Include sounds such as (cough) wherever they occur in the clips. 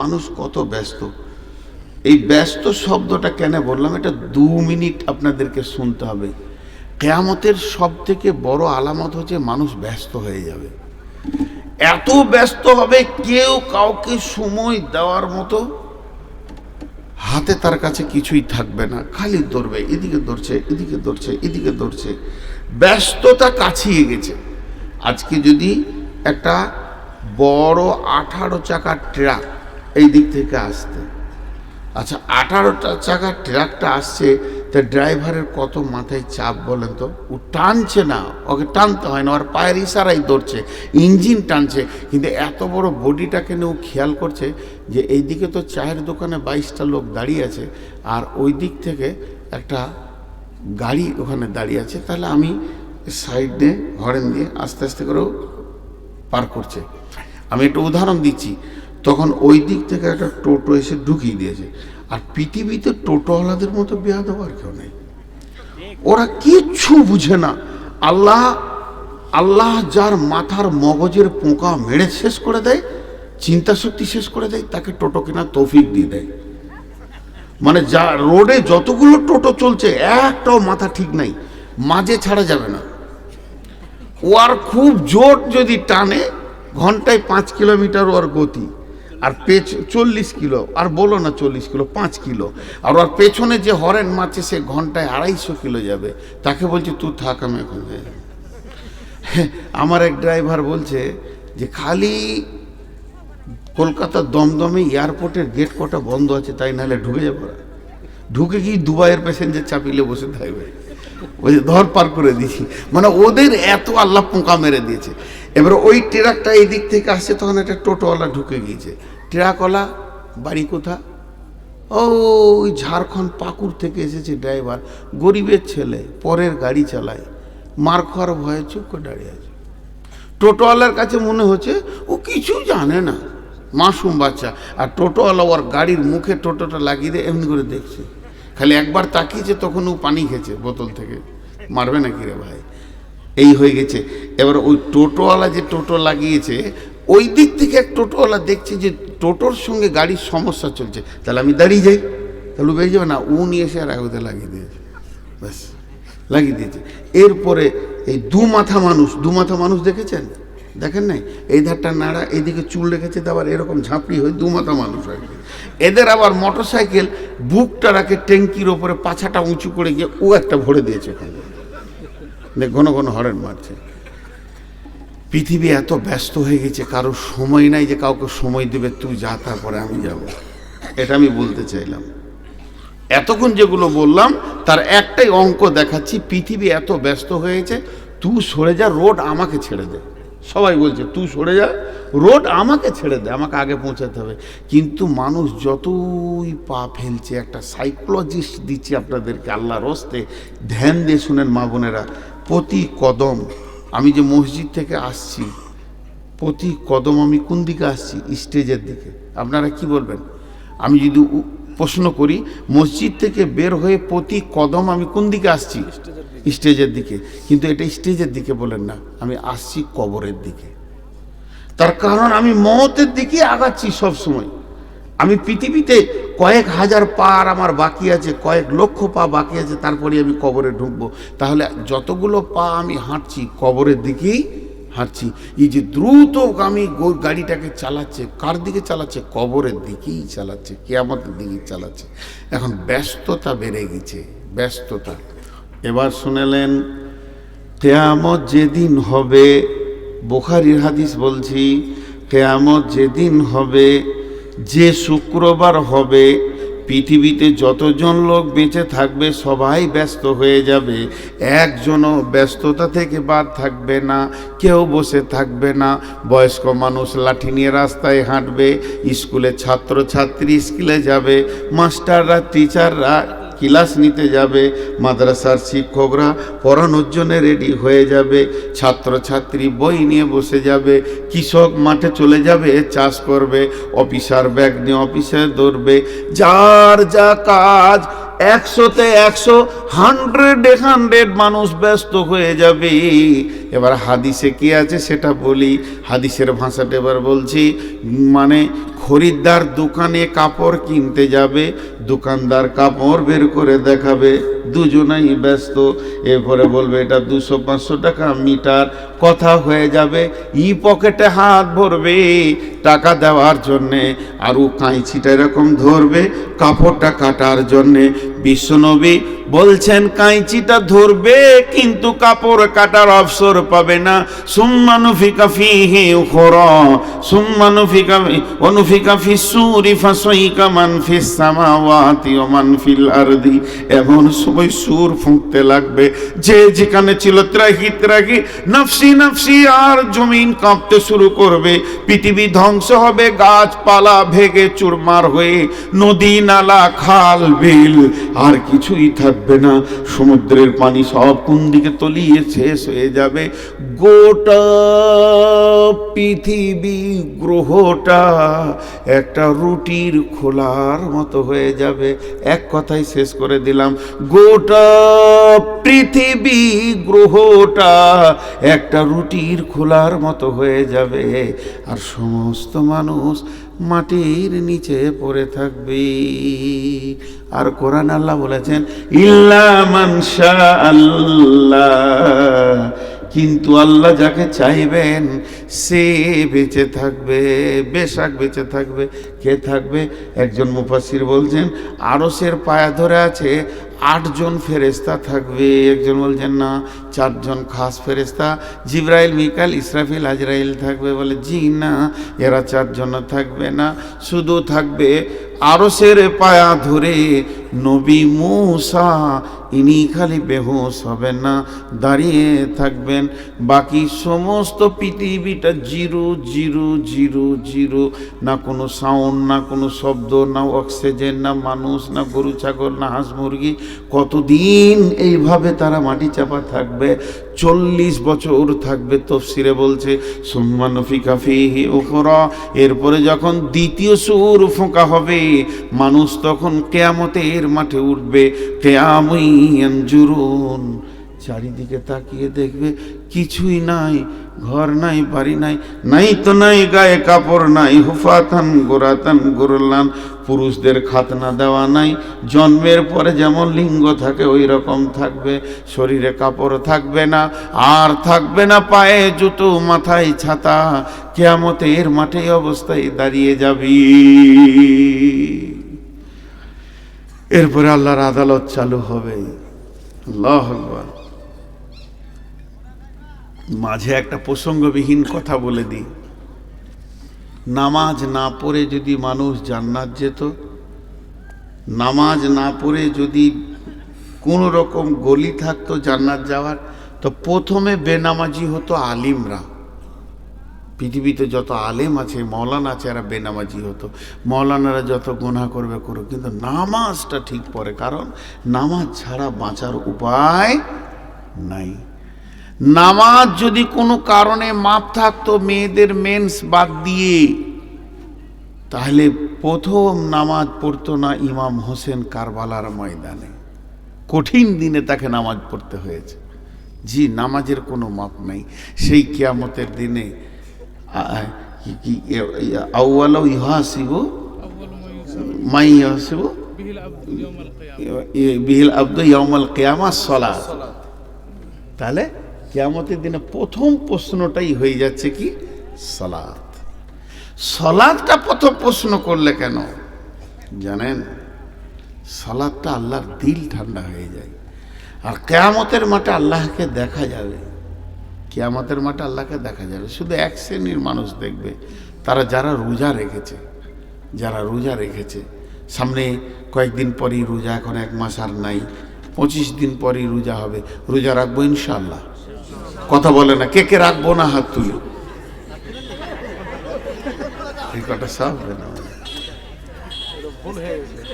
মানুষ কত ব্যস্ত। এই ব্যস্ত শব্দটা কেন বললাম? এটা দু মিনিট আপনাদেরকে শুনতে হবে। কেয়ামতের সব থেকে বড় আলামত হচ্ছে মানুষ ব্যস্ত হয়ে যাবে। এত ব্যস্ত হবে কেউ কাউকে সময় দেওয়ার মতো হাতে তার কাছে কিছুই থাকবে না। খালি দৌড়বে এদিকে দৌড়ছে এদিকে দৌড়ছে এদিকে দৌড়ছে ব্যস্ততা কাছিয়ে গেছে। আজকে যদি একটা বড় আঠারো চাকার ট্রাক এই দিক থেকে আসতে। আচ্ছা আঠারোটা চাকার ট্রাকটা আসছে, তা ড্রাইভারের কত মাথায় চাপ বলেন তো? ও টানছে না, ওকে টানতে হয় না, ওর পায়ের ইশারাই ধরছে, ইঞ্জিন টানছে, কিন্তু এত বড় বডিটাকে নিয়ে ও খেয়াল করছে যে এই দিকে তো চায়ের দোকানে বাইশটা লোক দাঁড়িয়ে আছে, আর ওই দিক থেকে একটা গাড়ি ওখানে দাঁড়িয়ে আছে, তাহলে আমি সাইড হরেন দিয়ে আস্তে আস্তে করেও পার করছে। আমি একটা উদাহরণ দিচ্ছি তখন ওই দিক থেকে একটা টোটো এসে ঢুকিয়ে দিয়েছে। আর পৃথিবীতে টোটোওয়ালাদের মতো বেয়া দেওয়ার কেউ নেই। ওরা কিচ্ছু বুঝে না। আল্লাহ আল্লাহ যার মাথার মগজের পোকা মেরে শেষ করে দেয় চিন্তা শক্তি শেষ করে দেয়, তাকে টোটো কেনা তৌফিক দিয়ে দেয়। মানে যা রোডে যতগুলো টোটো চলছে, একটাও মাথা ঠিক নাই। মাঝে ছাড়া যাবে না। ও আর খুব জোর যদি টানে, ঘন্টায় পাঁচ কিলোমিটার ওর গতি। আর পেছ চল্লিশ কিলো, আর বলো না চল্লিশ কিলো, পাঁচ কিলো। আর ওর পেছনে যে হরেন মারছে সে ঘন্টায় আড়াইশো কিলো যাবে। তাকে বলছে, তুই থাক, আমি এখন যাই। (laughs) আমার এক ড্রাইভার বলছে যে, খালি কলকাতার দমদমে এয়ারপোর্টের গেট কটা বন্ধ আছে, তাই নাহলে ঢুকে যাব। ঢুকে কি দুবাইয়ের প্যাসেঞ্জার চাপিলে বসে থাকবে। ওই যে ধর পার করে দিয়েছি মানে ওদের এত আল্লাহ পোকা মেরে দিয়েছে। এবার ওই ট্রাকটা এই দিক থেকে আসছে, তখন একটা টোটোওয়ালা ঢুকে গিয়েছে। ট্রাকওয়ালা, বাড়ি কোথা ও ওই ঝাড়খণ্ড পাকুর থেকে এসেছে ড্রাইভার, গরিবের ছেলে, পরের গাড়ি চালায়। মার খাওয়ার ভয়ে চুপ করে দাঁড়িয়ে আছে। টোটোওয়ালার কাছে মনে হচ্ছে ও কিছু জানে না, মাসুম বাচ্চা। আর টোটোওয়ালা ওর গাড়ির মুখে টোটোটা লাগিয়ে দিয়ে এমনি করে দেখছে। খালি একবার তাকিয়েছে তখন ও পানি খেয়েছে বোতল থেকে। মারবে না কি রে ভাই? এই হয়ে গেছে। এবার ওই টোটোওয়ালা যে টোটো লাগিয়েছে, ওই দিক থেকে এক টোটোওয়ালা দেখছে যে টোটোর সঙ্গে গাড়ির সমস্যা চলছে। তাহলে আমি দাঁড়িয়ে যাই। তাহলে বেরিয়ে যাবে না, ও নিয়ে এসে আর একদে লাগিয়ে দিয়েছে। ব্যাস, লাগিয়ে দিয়েছে। এরপরে এই দু মাথা মানুষ, দু মাথা মানুষ দেখেছেন? দেখেন নাই? এই ধারটা নাড়া এদিকে চুল রেখেছে আবার এরকম ঝাঁপড়ি হয়ে দু মাথা মানুষ হয় এদের আবার মোটর সাইকেল বুকটা রাখে ট্যাঙ্কির ওপরে, পাছাটা উঁচু করে গিয়ে ও একটা ভরে দিয়েছে ওখানে। দেখ ঘন ঘন হরেন মারছে। পৃথিবী এত ব্যস্ত হয়ে গেছে কারও সময় নাই যে কাউকে সময় দেবে, তুই যা, তারপরে আমি যাব। এটা আমি বলতে চাইলাম। এতক্ষণ যেগুলো বললাম, তার একটাই অঙ্ক দেখাচ্ছি, পৃথিবী এত ব্যস্ত হয়েছে তুই সরে যা, রোড আমাকে ছেড়ে দে। সবাই বলছে, তুই সরে যা, রোড আমাকে ছেড়ে দে, আমাকে আগে পৌঁছাতে হবে। কিন্তু মানুষ যতই পা ফেলছে, একটা সাইকোলজিস্ট দিচ্ছে আপনাদেরকে আল্লাহর রস্তে ধ্যান দিয়ে শুনেন মা বোনেরা, প্রতি কদম আমি যে মসজিদ থেকে আসছি, প্রতি কদম আমি কোন দিকে আসছি? স্টেজের দিকে। আপনারা কি বলবেন? আমি যদি প্রশ্ন করি, মসজিদ থেকে বের হয়ে প্রতি কদম আমি কোন দিকে আসছি? স্টেজের দিকে। কিন্তু এটা স্টেজের দিকে বলেন না, আমি আসছি কবরের দিকে। তার কারণ আমি মতের দিকে আগাচ্ছি সব সময় আমি পৃথিবীতে কয়েক হাজার পা আর আমার বাকি আছে, কয়েক লক্ষ পা বাকি আছে তারপরে আমি কবরে ঢুকবো। তাহলে যতগুলো পা আমি হাঁটছি, কবরের দিকেই হাঁটছি। এই যে দ্রুতগামী গো- গাড়িটাকে চালাচ্ছে, কার দিকে চালাচ্ছে? কবরের দিকেই চালাচ্ছে, কেয়ামতের দিকেই চালাচ্ছে। এখন ব্যস্ততা বেড়ে গেছে, ব্যস্ততা। এবার শুনেলেন, কেয়ামত যেদিন হবে, বোখারির হাদিস বলছি, কেয়ামত যেদিন হবে, যে শুক্রবার হবে, পৃথিবীতে যতজন লোক বেঁচে থাকবে, সবাই ব্যস্ত হয়ে যাবে। একজনও ব্যস্ততা থেকে বাদ থাকবে না, কেউ বসে থাকবে না। বয়স্ক মানুষ লাঠি নিয়ে রাস্তায় হাঁটবে স্কুলে ছাত্র ছাত্রী স্কুলে যাবে, মাস্টাররা, টিচাররা ক্লাস নিতে যাবে, মাদ্রাসার শিক্ষকরা পড়ানোর জন্য রেডি হয়ে যাবে, ছাত্রছাত্রী বই নিয়ে বসে যাবে, কৃষক মাঠে চলে যাবে, চাষ করবে, অফিসার ব্যাগ নিয়ে অফিসে দৌড়বে যার যা কাজ একশোতে একশো হান্ড্রেড হান্ড্রেড মানুষ ব্যস্ত হয়ে যাবে। এবার হাদিসে কি আছে সেটা বলি, হাদিসের ভাষাটা এবার বলছি মানে খরিদ্দার দোকানে কাপড় কিনতে যাবে, দোকানদার কাপড় বের করে দেখাবে, দুজনাই ব্যস্ত। এরপরে বলবে, এটা দুশো পাঁচশো টাকা মিটার। কথা হয়ে যাবে ই পকেটে হাত ভরবে টাকা দেওয়ার জন্যে, আর ও কাঁচিটা এরকম ধরবে কাপড়টা কাটার জন্যে। বিশ্বনবী বলছেন কাঁচিটা ধরবে, কিন্তু কাপড় কাটার অবসর পাবে না। সুম্মানুফিকা ফিহি উখরা। সুম্মানুফিকা অনুফিকা ফি সুরি ফাসাইকা মান ফিস সামাওয়াতি ওয়া মান ফিল আরদি। এমন সময় সুর ফুঁকতে লাগবে। যে যেখানে ছিল ত্রাহি ত্রাহি, নফসি নফসি আর জমিন কাঁপতে শুরু করবে। পৃথিবী ধ্বংস হবে, গাছপালা ভেগে চুরমার হয়ে, নদী, নালা, খাল, বিল, আর কিছুই থাকবে না। সমুদ্রের পানি সব কোন দিকে তলিয়ে শেষ হয়ে যাবে? গোটা পৃথিবী গ্রহটা একটা রুটির খোলার মতো হয়ে যাবে। এক কথাই শেষ করে দিলাম। গোটা পৃথিবী গ্রহটা একটা রুটির খোলার মতো হয়ে যাবে। আর সমস্ত মানুষ মাটির নিচে পড়ে থাকবে। আর কোরআন আল্লাহ বলেছেন, ইল্লা মানশা আল্লাহ কিন্তু আল্লাহ যাকে চাইবেন, সে বেঁচে থাকবে, বেশাক বেঁচে থাকবে। কে থাকবে? একজন মুফাসির বলছেন আরসের পায়া ধরে আছে আটজন ফেরেস্তা থাকবে। একজন বলছেন, না, চারজন খাস ফেরেস্তা জিব্রাইল মিকাল ইসরাফিল, আজরাইল থাকবে বলে, জি, না, এরা চারজন থাকবে না। শুধু থাকবে আরসের পায়া ধরে। নবী মুসা, ইনি খালি বেহুশ হবেন না, দাঁড়িয়ে থাকবেন। বাকি সমস্ত পৃথিবীটা জিরো জিরো জিরো জিরো। না কোনো সাউন্ড, না কোনো শব্দ, না অক্সিজেন, না মানুষ, না গরু, ছাগল, না হাঁস, মুরগি কতদিন এইভাবে তারা মাটি চাপা থাকবে? চল্লিশ বছর থাকবে তফসিরে বলছে সুম্মানফিকা ফিহি উখরা। এরপরে যখন দ্বিতীয় সুর ফোঁকা হবে, মানুষ তখন কেয়ামতের মাঠে উঠবে। কেয়ামই জুরুন চারিদিকে তাকিয়ে দেখবে, কিছুই নাই, ঘর নাই, বাড়ি নাই নাই তো নাই, গায়ে কাপড় নাই, হুফাতান গোরাতান গোরলান। পুরুষদের খাতনা দেওয়া নাই। জন্মের পরে যেমন লিঙ্গ থাকে ওই রকম থাকবে। শরীরে কাপড় থাকবে না, আর থাকবে না পায়ে জুতো, মাথায় ছাতা। কেয়ামতের মাঠে এই অবস্থায় দাঁড়িয়ে যাবি। এরপরে আল্লাহর আদালত চালু হবে। মাঝে একটা প্রসঙ্গবিহীন কথা বলে দিই। নামাজ না পড়ে যদি মানুষ জান্নাত যেত, নামাজ না পড়ে যদি কোনো রকম গলি থাকতো জান্নাত যাওয়ার, তো প্রথমে বেনামাজি হতো আলিমরা। পৃথিবীতে যত আলেম আছে, মৌলানা আছে, এরা বেনামাজি হতো। মৌলানারা যত গোনা করবে করুক, কিন্তু নামাজটা ঠিক পড়ে, কারণ নামাজ ছাড়া বাঁচার উপায় নাই। নামাজ যদি কোনো কারণে মাপ থাকতো, মেয়েদের মেন্স বাদ দিয়ে, তাহলে প্রথম নামাজ পড়তো না ইমাম হোসেন কারবালার ময়দানে। কঠিন দিনে তাকে নামাজ পড়তে হয়েছে। জি, নামাজের কোনো মাপ নাই। সেই কিয়ামতের দিনে মাই তাহলে কেয়ামতের দিনে প্রথম প্রশ্নটাই হয়ে যাচ্ছে কি? সলাৎ সলাদটা প্রথম প্রশ্ন করলে কেন? জানেন? সলাদটা আল্লাহর দিল ঠান্ডা হয়ে যায়। আর কেয়ামতের মাঠে আল্লাহকে দেখা যাবে। কেয়ামতের মাঠে আল্লাহকে দেখা যাবে। শুধু এক শ্রেণির মানুষ দেখবে। তারা যারা রোজা রেখেছে, যারা রোজা রেখেছে, সামনে কয়েকদিন পরই রোজা, এখন এক মাস আর নাই, পঁচিশ দিন পরই রোজা হবে, রোজা রাখব ইনশাল্লাহ কথা বলে না। কে কে রাখব না হাত তুলে?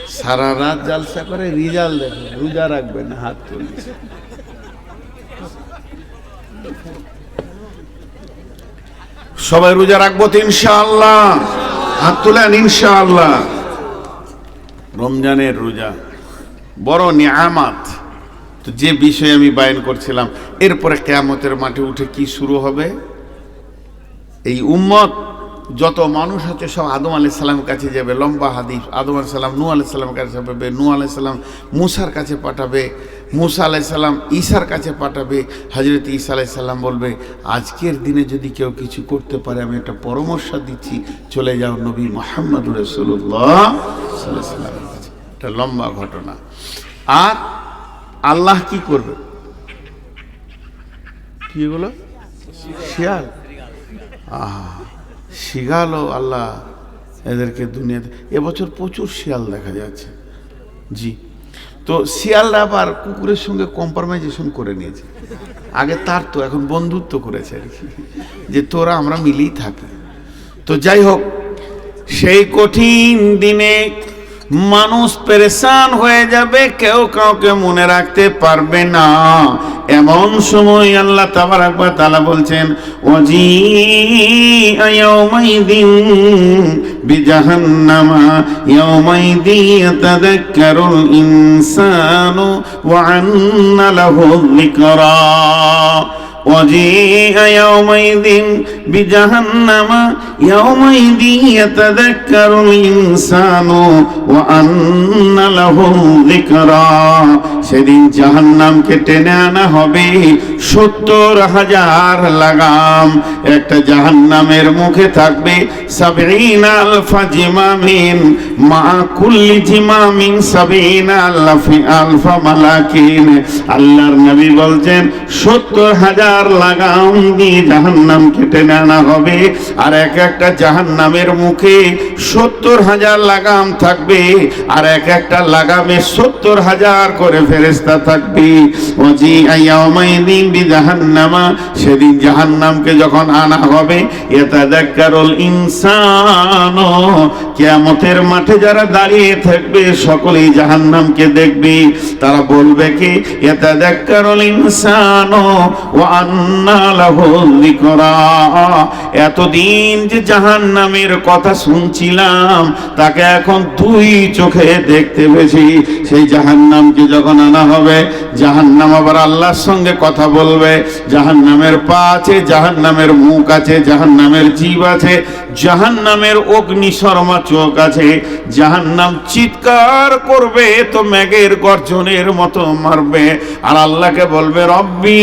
সারা রাত জালসা করে রিজাল্ট দেখো, রোজা রাখবে না হাত তুলে সবাই রোজা রাখব তো ইনশাআল্লাহ। হাত তুলেন ইনশাআল্লাহ। রমজানের রোজা। বড় নিয়ামাত। তো যে বিষয়ে আমি বায়ন করছিলাম, এরপরে কেয়ামতের মাঠে উঠে কি শুরু হবে? এই উম্মত, যত মানুষ আছে, সব আদম আলাইসাল্লামের কাছে যাবে, লম্বা হাদিস, আদম আলাইসাল্লাম নু আলাইসাল্লামের কাছে পাবে নু আলাইসাল্লাম মুসার কাছে পাঠাবে, মুসা আলাইসাল্লাম ঈশার কাছে পাঠাবে হজরত ঈসা আলাইসাল্লাম বলবে, আজকের দিনে যদি কেউ কিছু করতে পারে, আমি একটা পরামর্শ দিচ্ছি, চলে যাও নবী মোহাম্মদ রসুল্লাহ সাল্লামের কাছে। এটা লম্বা ঘটনা। আর আল্লাহ কি করবে? কি এগুলো? শিয়াল। আহা, শিয়ালও আল্লাহ এদেরকে দুনিয়াতে এবছর প্রচুর শিয়াল দেখা যাচ্ছে। জি। তো শিয়ালরা আবার কুকুরের সঙ্গে কম্প্রোমাইজেশন করে নিয়েছে। আগে তার তো এখন বন্ধুত্ব করেছে আর কি। যে তোরা আমরা মিলেই থাকি। তো যাই হোক, সেই কঠিন দিনে মানুষ পেরেশান হয়ে যাবে, কেউ কাউকে মনে রাখতে পারবে না। এমন সময় আল্লাহ তাবার একবার তালা বলছেন অজি ইয়াউমাইদিন বিজাহান্নামা, ইয়াউমাইদি ইয়াতাযাক্কারুল ইনসানু ওয়া আন্না লাহু যিকরা। وجيء يومئذ بجهنم يومئذ يتذكر الإنسان وأن له ذكرى সেদিন জাহান্নামকে টেনে আনা হবে সত্তর হাজার লাগাম একটা জাহান্নামের মুখে থাকবে সাবিন আলফা জিমামিন মা কুল্লি জিমামিন সাবিন আলফি আলফা মালাকিন আল্লাহর নবী বলছেন সত্তর হাজার লাগাম দিয়ে জাহান্নামকে টেনে আনা হবে। আর এক একটা জাহান্নামের মুখে সত্তর হাজার লাগাম থাকবে, আর এক একটা লাগামে সত্তর হাজার করে ফেরেস্তা থাকবে। ওজি আয়াউমাইদিন বি জাহান্নামা সেদিন জাহান্নামকে যখন আনা হবে, ইয়াতাযাক্কারুল ইনসান, কিয়ামতের মাঠে যারা দাঁড়িয়ে থাকবে, সকলেই জাহান্নামকে দেখবে। তারা বলবে কি? ইনসান, ওয়া আন্না লাহু যিকরা এতদিন যে জাহান্নামের কথা শুনছিলাম, তাকে এখন দুই চোখে দেখতে পেয়েছি। সেই জাহান নামকে যখন আনা হবে, জাহান্নাম আবার আল্লাহর সঙ্গে কথা বলবে। জাহান নামের পা আছে, জাহান্নামের মুখ আছে জাহান নামের জীব আছে, জাহান্নামের অগ্নি শর্মা চোখ আছে। জাহান নাম চিৎকার করবে, তো ম্যাগের গর্জনের মতো মারবে। আর আল্লাহকে বলবে, রব্বি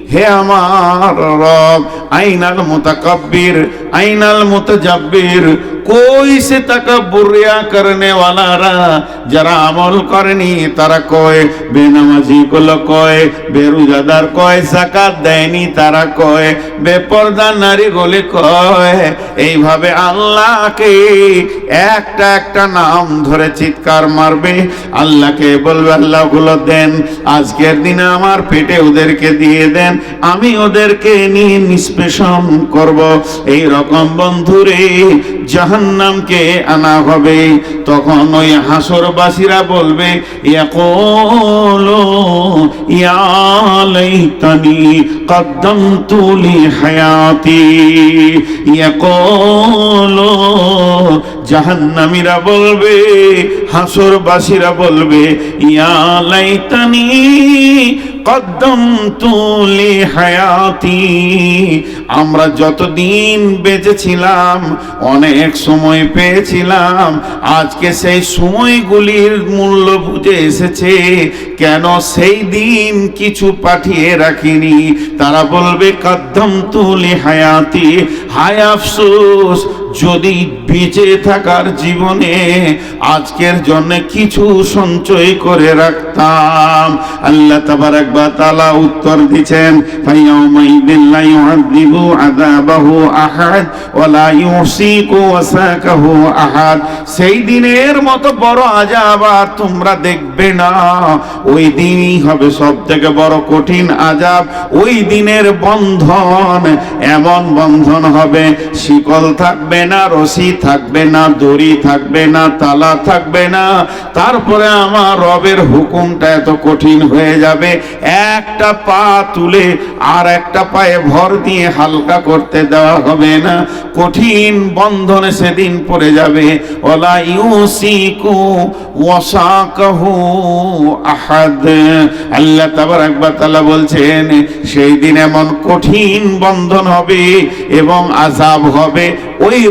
হে আমার রব, আইনাল মুতাকাব্বির, আইনাল মুতাজাব্বির। কই সে তাকাব্বুর রিয়া করনে ওয়ালারা যারা আমল করেনি, তারা কয়, বেনামাজি গুলো কয়, বেরুজাদার কয় জাকাত দেয়নি, তারা কয়, বেপর্দা নারী গুলি কয়। এইভাবে আল্লাহকে একটা একটা নাম ধরে চিৎকার মারবে। আল্লাহকে বলবে, আল্লাহগুলো দেন, আজকের দিনে আমার পেটে ওদেরকে দিয়ে দেন আমি ওদেরকে নিয়ে নিষ্পেষণ করব। এই রকম বন্ধুরে জাহান্নামকে আনা হবে। তখন ওই হাসরবাসীরা বলবে, ইয়াকুলু, ইয়া লাইতানি, কদ্দামতু লি হায়াতি। জাহান্নামীরা বলবে, হাসরবাসীরা বলবে, ইয়া লাইতানি কদ্দমতু লি হায়াতি আমরা যতদিন বেঁচেছিলাম, অনেক সময় পেয়েছিলাম, আজকে সেই সময়গুলির মূল্য বুঝে এসেছে, কেন সেই দিন কিছু পাঠিয়ে রাখিনি। তারা বলবে কদ্দম তুলি হায়াতি হায় আফসোস যদি বেঁচে থাকার জীবনে আজকের জন্য কিছু সঞ্চয় করে রাখতাম, আল্লাহ তাবার একবার তালা উত্তর দিচ্ছেন আহাদ সেই দিনের মতো বড় আযাব আর তোমরা দেখবে না। ওই দিনই হবে সব থেকে বড় কঠিন আযাব। ওই দিনের বন্ধন এমন বন্ধন হবে, শিকল থাকবে না, রশি থাকবে না, দড়ি থাকবে না, তালা থাকবে না। তারপরে আমার রবের হুকুমটা এত কঠিন হয়ে যাবে। একটা পা তুলে আর একটা পায়ে ভর দিয়ে হালকা করতে দেওয়া হবে না। কঠিন বন্ধনে সেদিন পড়ে যাবে। ওলা ইউসিকু ওয়াসাকাহু আহাদ। আল্লাহ তাবারাক তাআলা বলছেন, সেই দিন এমন কঠিন বন্ধন হবে এবং আযাব হবে। ওই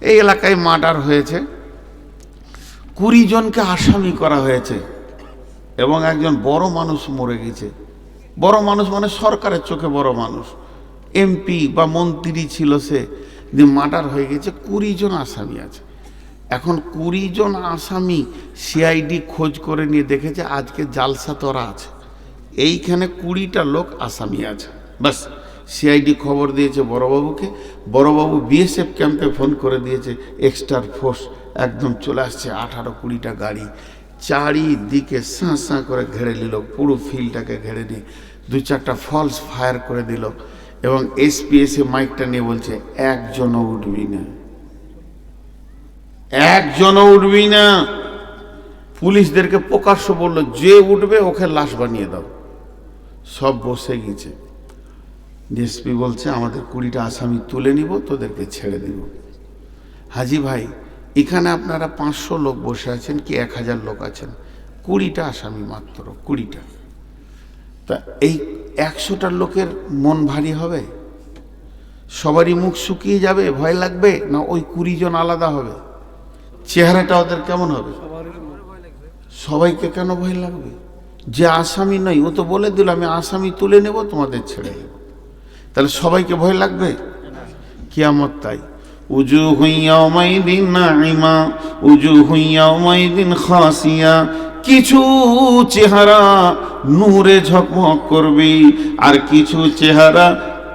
এই এলাকায় মার্ডার হয়েছে। কুড়ি জনকে আসামি করা হয়েছে এবং একজন বড় মানুষ মরে গেছে। বড় মানুষ মানে সরকারের চোখে বড় মানুষ। এমপি বা মন্ত্রী ছিল সে, যে মার্ডার হয়ে গেছে, কুড়ি জন আসামি আছে। এখন কুড়ি জন আসামি সিআইডি খোঁজ করে নিয়ে দেখেছে, আজকে জালসা তোরা আছে। এইখানে কুড়িটা লোক আসামি আছে। বাস সিআইডি খবর দিয়েছে বড়বাবুকে। বড়বাবু বিএসএফ ক্যাম্পে ফোন করে দিয়েছে এক্সট্রা ফোর্স একদম চলে আসছে, আঠারো কুড়িটা গাড়ি। চারিদিকে সাঁ সাঁ করে ঘেরে নিল, পুরো ফিল্ডটাকে ঘেরে নিয়ে দু চারটা ফলস ফায়ার করে দিল এবং এসপি এসে মাইকটা নিয়ে বলছে, একজনও উঠবি না। একজনও উঠবি না। পুলিশদেরকে প্রকাশ্য বলল, যে উঠবে, ওকে লাশ বানিয়ে দাও। সব বসে গেছে। ডিএসপি বলছে, আমাদের কুড়িটা আসামি তুলে নিব, তোদেরকে ছেড়ে দিব। হাজি ভাই, এখানে আপনারা পাঁচশো লোক বসে আছেন কি এক হাজার লোক আছেন? কুড়িটা আসামি মাত্র, কুড়িটা। তা এই একশোটার লোকের মন ভারী হবে? সবারই মুখ শুকিয়ে যাবে, ভয় লাগবে, না ওই কুড়ি জন আলাদা হবে? চেহারাটা ওদের কেমন হবে? সবাইকে কেন ভয় লাগবে? যে আসামি নয়, ও তো বলে দিল, আমি আসামি তুলে নেব, তোমাদের ছেড়ে দেব। তাহলে সবাইকে ভয় লাগবে? কিয়ামত তাই। উজু হুইয়াউমাইদিন নাইমা উজু হুইয়াউমাইদিন খাসিয়া। কিছু চেহারা নূরে ঝকমক করবে, আর কিছু চেহারা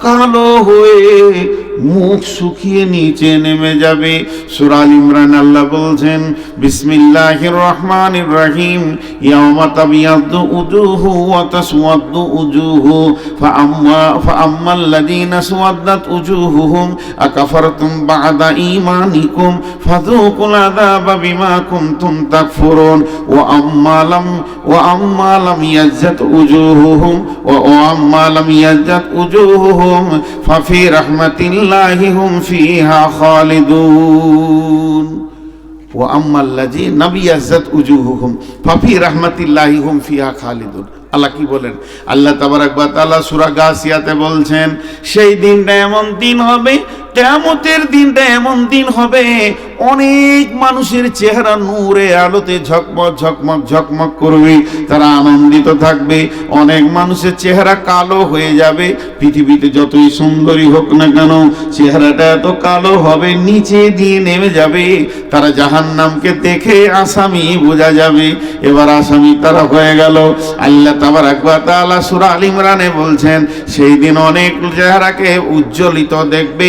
কালো হয়ে মুখ শুকিয়ে নিচে নেমে যাবে। সুরাল ইমরান আল্লাহ বলছেন, বিসমিল্লাহির রহমানির রহিম। ইয়াউমা তাবিয়াদ্দু উজুহু ওয়া তাসওয়াদ্দু উজুহু। ফাআম্মা ফাআম্মাল্লাযীনা সুওয়াদ্দাত উজুহুহুম। আকাফারতুম বা'দা ঈমানিকুম। ফাযুকুল আযাবা বিমা কুনতুম তাকফুরুন। ওয়া আম্মা ওয়া আম্মা ইয়াজ্জাত উজুহুহুম। ওয়া ইয়াজ্জাত ফাফি রহমতিল্লাহি হুম ফিহা খালিদুন। ও আম্মাল্লাজি নবী আজ্জাত উজুহুহুম, ফাফি রহমতিল্লাহি হুম ফিহা খালিদুন। আল্লাহ কি বলেন? আল্লাহ তাবারাক ওয়া তাআলা সূরা গাসিয়াতে বলছেন, সেই দিনটা এমন দিন হবে কিয়ামতের দিনটা এমন দিন হবে, অনেক মানুষের চেহারা নূরে আলোতে ঝকমক ঝকমক ঝকমক করবে, তারা আনন্দিত থাকবে, অনেক মানুষের চেহারা কালো হয়ে যাবে, পৃথিবীতে যতই সুন্দরী হোক না কেন, চেহারাটা এত কালো হবে, নিচে দিয়ে নেমে যাবে, তারা জাহান্নামকে দেখে আসামি বোঝা যাবে, এবার আসামি তারা হয়ে গেল। আল্লাহ তাবার আকবর তাআলা সূরা আল ইমরানে বলছেন, সেই দিন অনেক চেহারাকে উজ্জ্বলিত দেখবে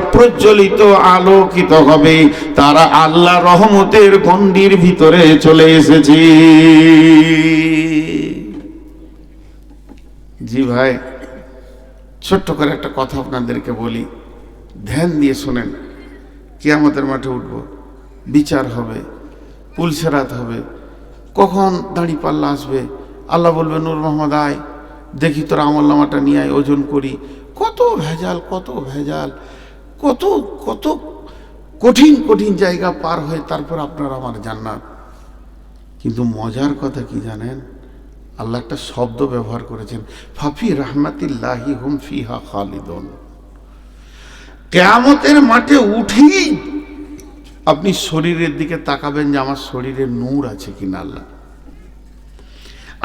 প্রজ্বলিত, আলোকিত হবে। তারা আল্লাহ রহমতের গণ্ডির ভিতরে চলে এসেছে। জি ভাই, ছোট্ট করে একটা কথা আপনাদেরকে বলি। ধ্যান দিয়ে শোনেন, কিয়ামতের মাঠে উঠব, বিচার হবে, পুলসেরাত হবে। কখন দাঁড়ি পাল্লা আসবে? আল্লাহ বলবে, নূর মোহাম্মদ, আয়। দেখি তোর আমল নামাটা নিয়ে আয়, ওজন করি। কত ভেজাল কত ভেজাল। কত কত কঠিন কঠিন জায়গা পার হয়ে তারপর আপনার আমার জান্নাত। কিন্তু মজার কথা কি জানেন? আল্লাহ একটা শব্দ ব্যবহার করেছেন, ফাফি রহমাতিল্লাহি হুম ফিহা খালিদন। কেয়ামতের মাঠে উঠেই আপনি শরীরের দিকে তাকাবেন যে আমার শরীরে নূর আছে কিনা আল্লাহ।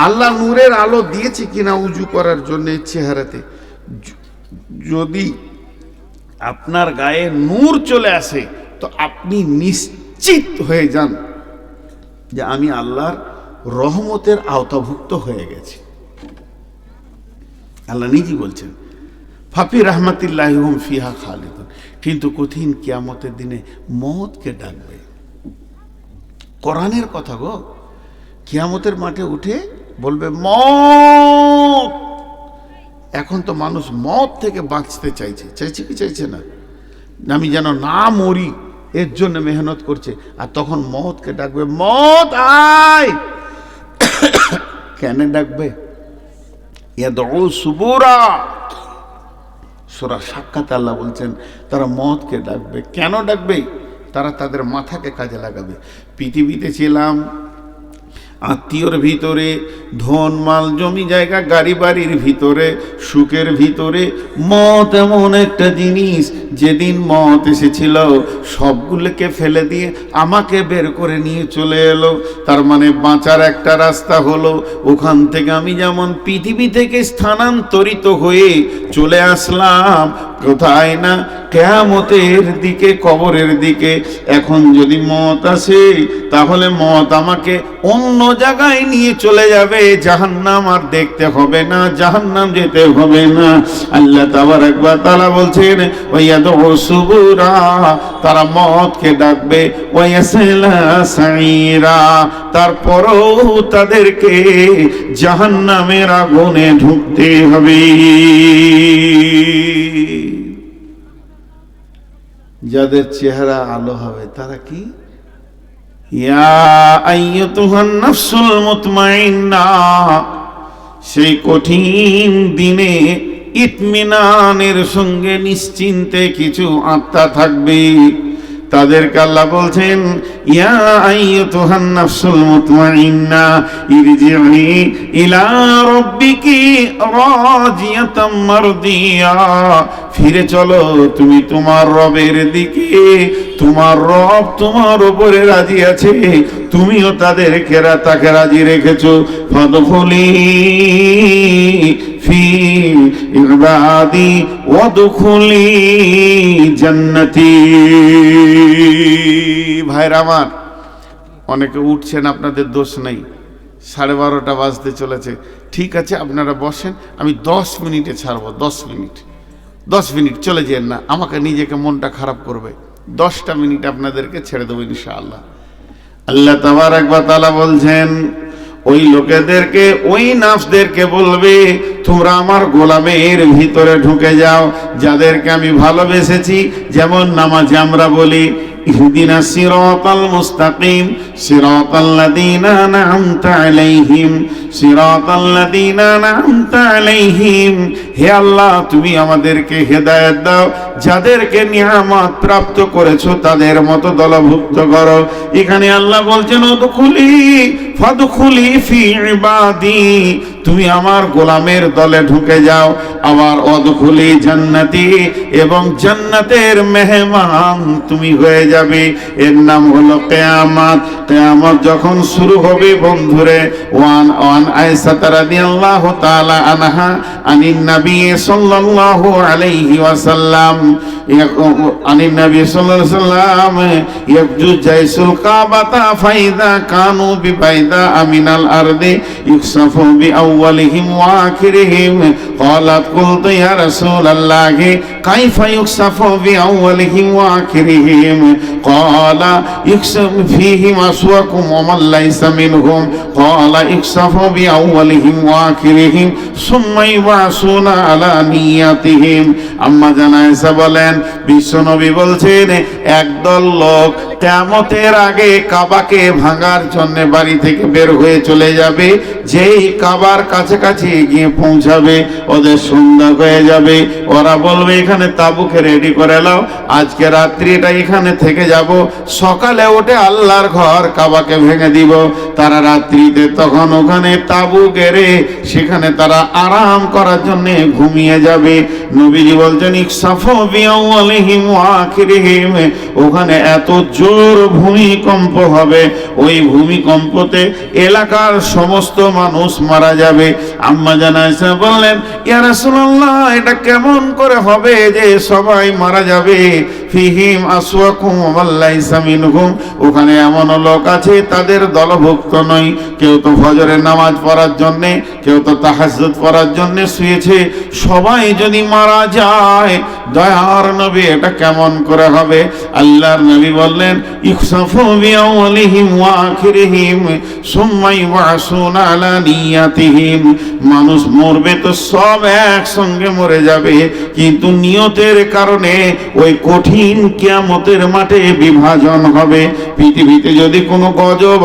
আল্লাহ নূরের আলো দিয়েছে কিনা উজু করার জন্য চেহারাতে। যদি আপনার গায়ে নূর চলে আসে, তো আপনি নিশ্চিত হয়ে যান যে আমি আল্লাহর রহমতের আওতাভুক্ত হয়ে গেছি। আল্লাহ নিজেই বলছেন, ফাফি রহমতুল্লাহ হুম ফিহা খালিদুন। কিন্তু কঠিন কিয়ামতের দিনে মতকে ডাকবে। কোরআনের কথা গো, কিয়ামতের মাঠে উঠে বলবে, মত! এখন তো মানুষ মত থেকে বাঁচতে চাইছে। চাইছে কি চাইছে না? আমি যেন না মরি, এর জন্য মেহনত করছে। আর তখন মতকে ডাকবে মত আয়! কেন ডাকবে? সুবুরা! সোরা সাক্ষাৎ আল্লাহ বলছেন, তারা মদকে ডাকবে। কেন ডাকবে? তারা তাদের মাথাকে কাজে লাগাবে। পৃথিবীতে ছিলাম আত্মীয়র ভিতরে, ধন, মাল, জমি, জায়গা, গাড়ি বাড়ির ভিতরে, সুখের ভিতরে। মত এমন একটা জিনিস, যেদিন মত এসেছিল, সবগুলোকে ফেলে দিয়ে আমাকে বের করে নিয়ে চলে এলো। তার মানে বাঁচার একটা রাস্তা হলো, ওখান থেকে আমি যেমন পৃথিবী থেকে স্থানান্তরিত হয়ে চলে আসলাম কোথায় না? কেয়ামতের দিকে, কবরের দিকে। এখন যদি মত আসে, তাহলে মত আমাকে অন্য জায়গায় নিয়ে চলে যাবে। জাহান্নাম আর দেখতে হবে না, জাহান্নাম যেতে হবে না। আল্লাহ তাবার একবার তারা বলছেন ওইয়া তো সুবুরা তারা মতকে ডাকবে ওয়াসলা তারপরও তাদেরকে জাহান্নামের আগুনে ঢুকতে হবে। যাদের চেহারা আলো হবে, তারা কি? সেই কঠিন দিনে ইতমিনানের সঙ্গে নিশ্চিন্তে কিছু আত্মা থাকবে। তাদেরকে আল্লাহ বলছেন, ইয়া আইয়াতুহান নাফসুল মুতমাইন্না ইরজি'i ইলা রাব্বিকি রাজিয়াতাম মারদিয়া ফিরে চলো, তুমি তোমার রবের দিকে। তোমার রব তোমার উপরে রাজি আছে, তুমিও তাদের রা- তাকে রাজি রেখেছো। ফদফলি ফি ইবাদি ওয়াদখুলি জান্নাতি। ভাইরা আমার, অনেকে উঠছেন, আপনাদের দোষ নেই। সাড়ে বারোটা বাজতে চলেছে। ঠিক আছে, আপনারা বসেন, আমি দশ মিনিটে ছাড়বো, দশ মিনিট। দশ মিনিট চলে যেন না, আমাকে নিজেকে মনটা খারাপ করবে। দশটা মিনিট আপনাদেরকে ছেড়ে দেবো ইনশাআল্লাহ। আল্লাহ তাবার একবার তালা বলছেন, ওই লোকেদেরকে, ওই নাফসদেরকে বলবে, তোমরা আমার গোলামের ভিতরে ঢুকে যাও, যাদেরকে আমি ভালোবেসেছি, যেমন নামাজে আমরা বলি ইহদিনা সিরাতাল মুস্তাকিম সিরাতাল্লাযীনা আন'আমতা আলাইহিম সিরাতাল্লাযীনা আন'আমতা আলাইহিম হে আল্লাহ, তুমি আমাদেরকে হেদায়েত দাও, যাদেরকে নিয়ামত প্রাপ্ত করেছ তাদের মতো দলভুক্ত করো। এখানে আল্লাহ বলছেন ওদখুলি ফাদখুলি ফি ইবাদি। তুমি আমার গোলামের দলে ঢুকে যাও আবার অদখুলি জান্নাতি এবং জান্নাতের মেহমান তুমি হয়ে যাবে। এর নাম হলো কেয়ামত। কেয়ামত যখন শুরু হবে বন্ধুরে, ওয়ান ওয়ান আয়েশা রাদিয়াল্লাহু তাআলা আনহা আনিন নবী সাল্লাল্লাহু আলাইহি ওয়াসাল্লাম। আনিন নবী সাল্লাল্লাহু আলাইহি ওয়াসাল্লাম জাইসুল কাবাতা ফাইদা কানু বিবাইদা আমিনাল আরদি ইউকসাফু বিআউয়ালিহিম ওয়া আখিরিহিম قالت قلت يا رسول الله كيف يكسف بأولهم وآخرهم قال يكسف فيهم أسواكم ومن ليس منهم قال يكسف بأولهم وآخرهم ثم يبعثون على نياتهم আম্মা জানায়সা বলেন বিশ্বনবী বলছেন একদল লোক কেমতের আগে কাবাকে ভাঙার জন্য বাড়ি থেকে বের হয়ে চলে যাবে। যেই কাবার কাছাকাছি গিয়ে পৌঁছাবে, ওদের সন্ধ্যা হয়ে যাবে। ওরা বলবে, এখানে তাবুকে রেডি করে নাও। আজকে রাত্রিটা এখানে থেকে যাব। সকালে উঠে আল্লাহর ঘর কাবাকে ভেঙে দিব। তারা রাত্রিতে তখন ওখানে তাবু গেড়ে সেখানে তারা আরাম করার জন্য ঘুমিয়ে যাবে। নবীজি বলছেন, ইকসাফু ওখানে এত জোর ভূমিকম্প হবে। ওই ভূমিকম্পতে এলাকার সমস্ত মানুষ মারা যাবে। আম্মা জানাইসা বললেন, ইয়া রাসূলুল্লাহ, এটা কেমন করে হবে যে সবাই মারা যাবে? ফিহিম আসওয়াকুম ওয়াল্লাইসা মিনহুম। ওখানে এমন লোক আছে, তাদের দলভুক্ত নয়। কেউ তো ফজরের নামাজ পড়ার জন্য, কেউ তো তাহাজ্জুদ পড়ার জন্য শুয়েছে। সবাই যদি মারা যায়, দয়ার নবী এটা কেমন করে হবে? আল্লাহর নবী বললেন নিয়াতিহিম মানুষ মরবে তো সব একসঙ্গে মরে যাবে, কিন্তু নিয়তের কারণে ওই কঠিন কিয়ামতের মাঠে বিভাজন হবে। পৃথিবীতে যদি কোনো গজব